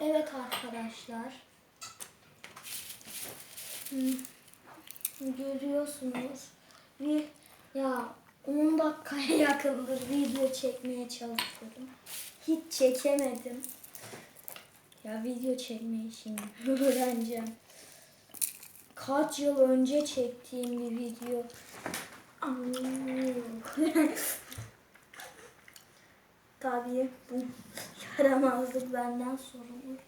Evet arkadaşlar. Görüyorsunuz. Bir ya 10 dakikaya yakındır video çekmeye çalışıyorum. Hiç çekemedim. Ya video çekmeyi şimdi öğreneceğim. Kaç yıl önce çektiğim bir video. Tabii bu yaramazlık benden sorulur.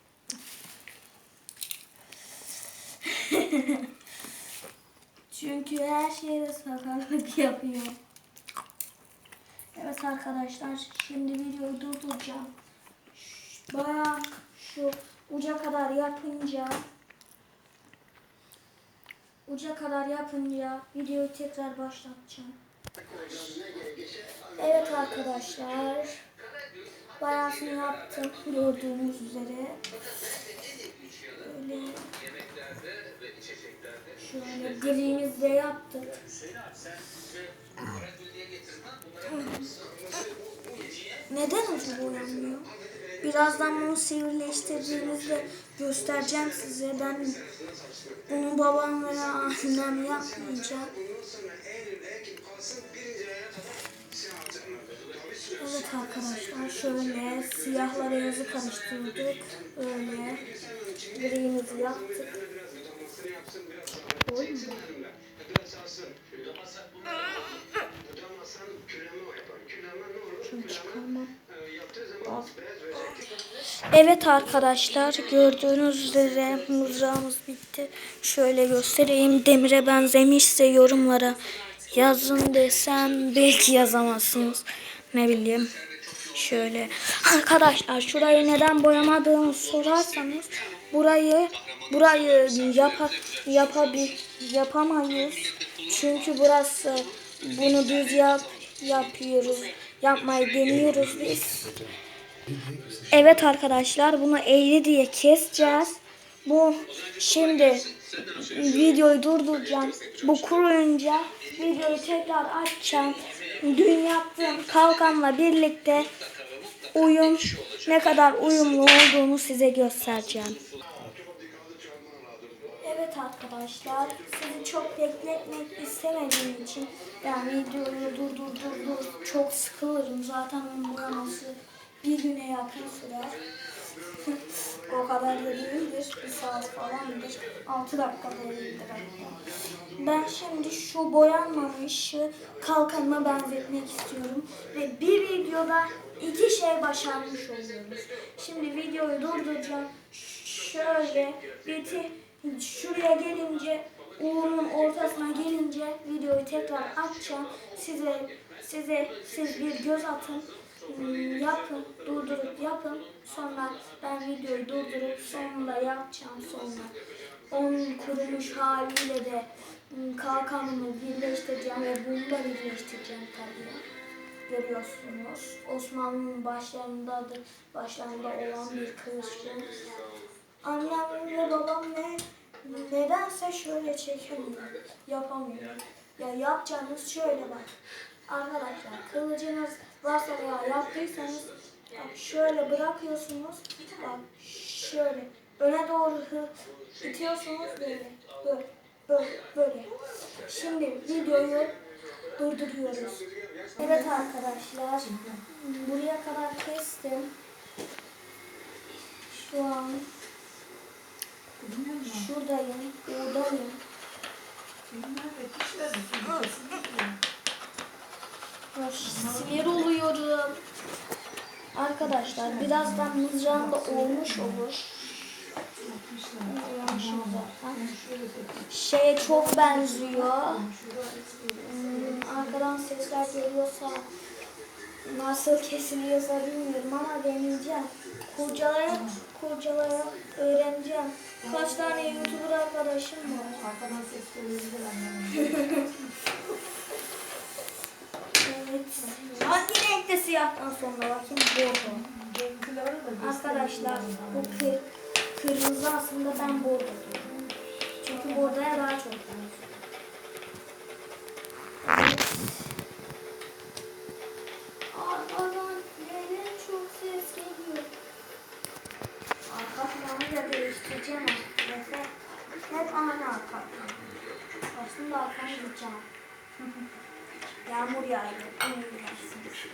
Çünkü her şeyde sakarlık yapıyor. Evet arkadaşlar şimdi videoyu durduracağım. Bayağı şu uca kadar yapınca uca kadar yapınca videoyu tekrar başlatacağım. Evet arkadaşlar. Bayağısını yaptım gördüğünüz üzere. Böyle şöyle dilimizde yaptık. Neden ucu boyanmıyor? Birazdan bunu sivrileştirdiğimizde göstereceğim size. Ben bunu babam veya annem yapmayacak. Evet arkadaşlar şöyle siyahlara yazı karıştırdık. Öyle gri'mizi yaptık. Oy. Evet arkadaşlar gördüğünüz üzere mızrağımız bitti. Şöyle göstereyim. Demire benzemişse yorumlara yazın desem belki yazamazsınız. Ne bileyim. Şöyle. Arkadaşlar şurayı neden boyamadığımı sorarsanız burayı burayı yapa, yapabil, yapamayız. Çünkü burası bunu düz yap, yapıyoruz. Yapmayı deniyoruz biz. Evet arkadaşlar bunu eğri diye keseceğiz. Bu şimdi videoyu durduracağım. Bu kuruyunca videoyu tekrar açacağım. Dün yaptığım kalkanla birlikte uyum ne kadar uyumlu olduğunu size göstereceğim. Evet arkadaşlar sizi çok bekletmek istemediğim için yani videoyu dur dur dur dur çok sıkılırım zaten onun boyaması bir güne yakın sürer. O kadar da değildir. Bir saat falandır. 6 dakika da değildir hatta. Ben şimdi şu boyanmamış kalkanıma benzetmek istiyorum. Ve bir videoda iki şey başarmış oluyoruz. Şimdi videoyu durduracağım. Şöyle biti şuraya gelince Uğur'un ortasına gelince videoyu tekrar açacağım. Size size siz bir göz atın. Hmm, Yapın, durdurup yapın. Sonra ben videoyu durdurup sonunda yapacağım sonra. Onun kurumuş haliyle de hmm, kalkanımı birleştireceğim ve bunu da birleştireceğim tabii. Görüyorsunuz. Osmanlı'nın başlarında başlarında olan bir kılıç bu. Annem ve babam ne nedense şöyle çekemiyor. Yapamıyor. Ya yapacağınız şöyle bak. Arkadaşlar kılıcınız varsa veya yaptıysanız bak şöyle bırakıyorsunuz. Bak şöyle öne doğru itiyorsunuz böyle. Böyle. Böyle. Böyle. Şimdi videoyu durduruyoruz. Evet arkadaşlar. Buraya kadar kestim. Şu an şuradayım. Buradayım. Sinir oluyorum. Arkadaşlar birazdan mızrağım da olmuş olur. Şeye çok benziyor. Hmm, arkadan sesler geliyorsa nasıl kesiliyorsa bilmiyorum ama deneyeceğim. Kurcalayarak, kurcalayarak öğreneceğim. Kaç tane YouTuber arkadaşım var. Arkadan ses. Evet. Hangi renkte siyahtan sonra bakayım bordo. Arkadaşlar bu kır, kırmızı aslında ben bordo diyorum. Çünkü bordoya daha çok benziyor. Aslında. Hep aynı arka. Aslında arkamı tutacağım. Yağmur gidersiniz.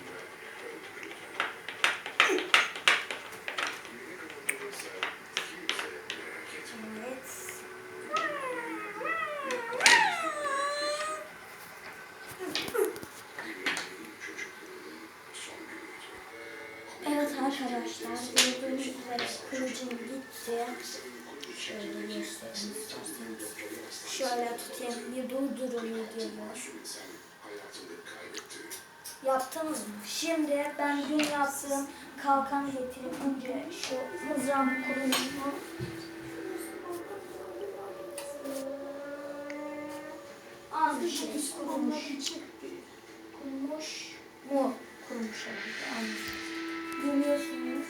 Evet. Arkadaşlar gördüğünüz üzere kılıcım gitti. Şöyle göstereyim isterseniz. Şöyle tutayım bir durdurun videoyu. Yaptınız mı? Şimdi ben dün yaptığım kalkan getirip önce şu mızrağımı kurulumunu Az bir şey kurumuş. Kurumuş mu? Kurumuş. Görüyorsunuz.